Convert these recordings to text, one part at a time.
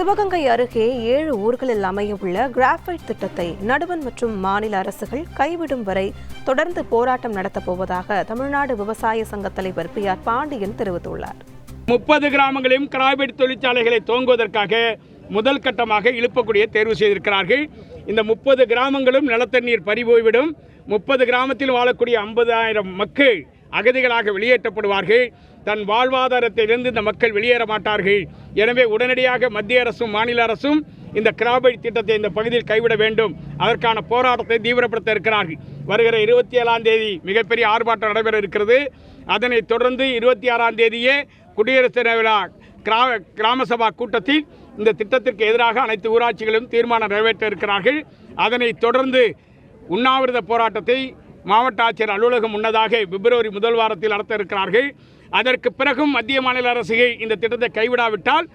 சிவகங்கை அருகே ஏழு ஊர்களில் அமையவுள்ள கிராஃபைட் திட்டத்தை நடுவன் மற்றும் மாநில அரசுகள் கைவிடும் வரை தொடர்ந்து போராட்டம் நடத்தப் போவதாக தமிழ்நாடு விவசாய சங்க தலைவர் பி ஆர் பாண்டியன் தெரிவித்துள்ளார். முப்பது கிராமங்களையும் கிராஃபைட் தொழிற்சாலைகளை துவங்குவதற்காக முதல் கட்டமாக இழுப்பக்கூடிய தேர்வு செய்திருக்கிறார்கள். இந்த முப்பது கிராமங்களும் நிலத்தண்ணீர் பறிபோய்விடும். முப்பது கிராமத்தில் வாழக்கூடிய ஐம்பதாயிரம் மக்கள் அகதிகளாக வெளியேற்றப்படுவார்கள். தன் வாழ்வாதாரத்திலிருந்து இந்த மக்கள் வெளியேற மாட்டார்கள். எனவே உடனடியாக மத்திய அரசும் மாநில அரசும் இந்த கிராபைட் திட்டத்தை இந்த பகுதியில் கைவிட வேண்டும். அதற்கான போராட்டத்தை தீவிரப்படுத்த இருக்கிறார்கள். வருகிற இருபத்தி ஏழாம் தேதி மிகப்பெரிய ஆர்ப்பாட்டம் நடைபெற இருக்கிறது. அதனைத் தொடர்ந்து இருபத்தி ஆறாம் தேதியே குடியரசு தின விழா கிரா கிராம சபா கூட்டத்தில் இந்த திட்டத்திற்கு எதிராக அனைத்து ஊராட்சிகளும் தீர்மானம் நிறைவேற்ற இருக்கிறார்கள். அதனைத் தொடர்ந்து உண்ணாவிரத போராட்டத்தை மாவட்ட ஆட்சியர் அலுவலகம் முன்னதாக பிப்ரவரி முதல் வாரத்தில் நடத்த இருக்கிறார்கள் அதற்கு பிறகும் மத்திய மாநில அரசுகள் இந்த திட்டத்தை கைவிடாவிட்டால்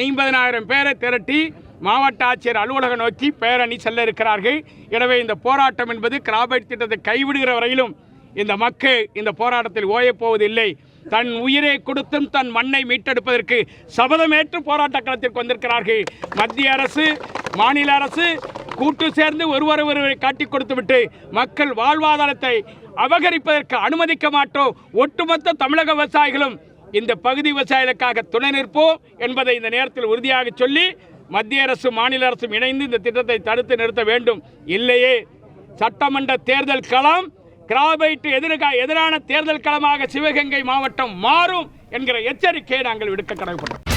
ஐம்பதனாயிரம் பேரை திரட்டி மாவட்ட ஆட்சியர் அலுவலகம் நோக்கி பேரணி செல்ல இருக்கிறார்கள். எனவே இந்த போராட்டம் என்பது கிராபைட் திட்டத்தை கைவிடுகிற வரையிலும் இந்த மக்கள் இந்த போராட்டத்தில் ஓயப் போவதில்லை. தன் உயிரை கொடுத்தும் தன் மண்ணை மீட்டெடுப்பதற்கு சபதமேற்று போராட்ட களத்திற்கு வந்திருக்கிறார்கள். மத்திய அரசு மாநில அரசு கூட்டு சேர்ந்து ஒருவரை ஒருவரை காட்டிக் கொடுத்துவிட்டு மக்கள் வாழ்வாதாரத்தை அபகரிப்பதற்கு அனுமதிக்க மாட்டோம். ஒட்டுமொத்த தமிழக விவசாயிகளும் இந்த பகுதி விவசாயிகளுக்காக துணை நிற்போம் என்பதை இந்த நேரத்தில் உறுதியாக சொல்லி மத்திய அரசு மாநில அரசும் இணைந்து இந்த திட்டத்தை தடுத்து நிறுத்த வேண்டும். இல்லையே சட்டமன்ற தேர்தல் களம் கிராபைட்டு எதிர்கா எதிரான தேர்தல் களமாக சிவகங்கை மாவட்டம் மாறும் என்கிற எச்சரிக்கையை நாங்கள் விடுக்க கடமைப்பட்டோம்.